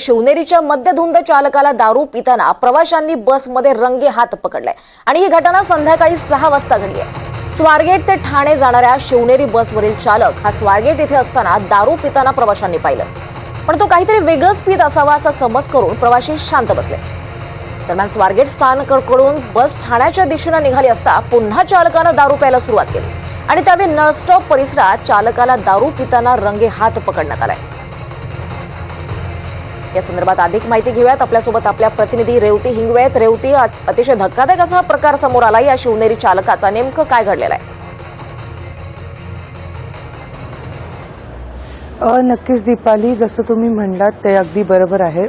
शिवनेरीच्या मध्यधुंद चालकाला दारू पिताना प्रवाशांनी बसमध्ये रंगे हात पकडलाय आणि ही घटना संध्याकाळी सहा वाजता घडली आहे. स्वारगेट ते ठाणे जाणाऱ्या शिवनेरी बसवरील चालक हा स्वारगेट इथे असताना दारू पिताना प्रवाशांनी पाहिलं. पण तो काहीतरी वेगळंच पित असावा असा समज करून प्रवाशी शांत बसले. दरम्यान स्वारगेट स्थानकडून बस ठाण्याच्या दिशेनं निघाली असता पुन्हा चालकानं दारू प्यायला सुरुवात केली. आणि त्यावेळी नळस्टॉप परिसरात चालकाला दारू पिताना रंगे हात पकडण्यात आलाय. या संदर्भात अधिक माहिती घेऊयात. आपल्यासोबत आपल्या प्रतिनिधी रेवती हिंगवेत. रेवती अतिशय धक्कादायक असा प्रकार समोर आला या शिवनेरी चालकाचा नेमकं काय घडलेलं आहे? नक्कीच दीपाली जसं तुम्ही म्हणलात ते अगदी बरोबर आहे.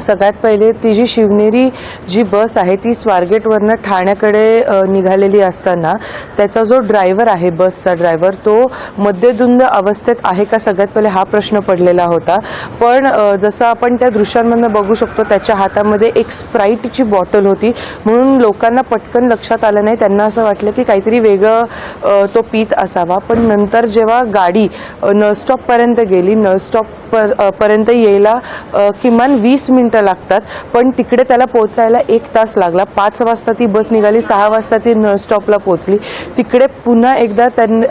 सगळ्यात पहिले ती जी शिवनेरी जी बस आहे ती स्वारगेटवरनं ठाण्याकडे निघालेली असताना त्याचा जो ड्रायव्हर आहे बसचा ड्रायव्हर तो मद्यधुंद अवस्थेत आहे का सगळ्यात पहिले हा प्रश्न पडलेला होता. पण जसं आपण त्या दृश्यांमधनं बघू शकतो त्याच्या हातामध्ये एक स्प्राईटची बॉटल होती. म्हणून लोकांना पटकन लक्षात आलं नाही. त्यांना असं वाटलं की काहीतरी वेगळं तो पीत असावा. पण नंतर जेव्हा गाडी नळस्टॉपपर्यंत गेली नळस्टॉप पर- पर्यंत यायला किमान वीस मिनिटं लागतात पण तिकडे त्याला पोहोचायला एक तास लागला. पाच वाजता ती बस निघाली सहा वाजता ती नळस्टॉपला पोहोचली. तिकडे पुन्हा एकदा त्यांनी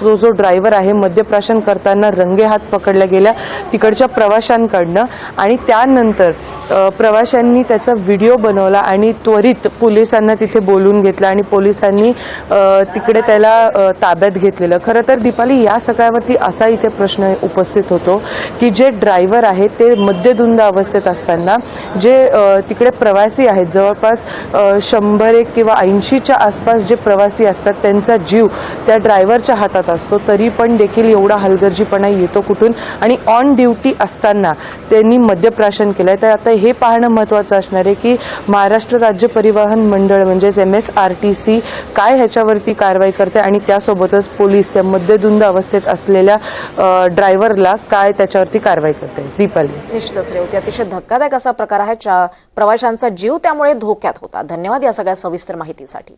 तो जो ड्रायव्हर आहे मद्यप्राशन करताना रंगे हात पकडल्या गेल्या तिकडच्या प्रवाशांकडनं. आणि त्यानंतर प्रवाशांनी त्याचा व्हिडिओ बनवला आणि त्वरित पोलिसांना तिथे बोलून घेतलं आणि पोलिसांनी तिकडे त्याला ताब्यात घेतलेलं. खरं तर दीपाली या सगळ्यावरती असा इथे प्रश्न उपस्थित होतो की जे ड्रायव्हर आहे ते मद्यधुंद अवस्थेत असतात. असताना जे तिकडे प्रवासी आहेत जवळपास शंभर एक किंवा ऐंशीच्या आसपास जे प्रवासी असतात त्यांचा जीव त्या ड्रायव्हरच्या हातात असतो तरी पण देखील एवढा हलगर्जीपणा येतो कुठून. आणि ऑन ड्युटी असताना त्यांनी मद्यप्राशन केलंय. तर आता हे पाहणं महत्त्वाचं असणार आहे की महाराष्ट्र राज्य परिवहन मंडळ म्हणजेच M S R T C काय ह्याच्यावरती कारवाई करते आणि त्यासोबतच पोलीस त्या मद्यधुंद अवस्थेत असलेल्या ड्रायव्हरला काय त्याच्यावरती कारवाई करते? दीपाली. निश्चितच रेवती. अतिशय धक्कादायक असा प्रकार आहे प्रवाशांचा जीव त्यामुळे धोक्यात होता. धन्यवाद या सगळ्या सविस्तर माहितीसाठी.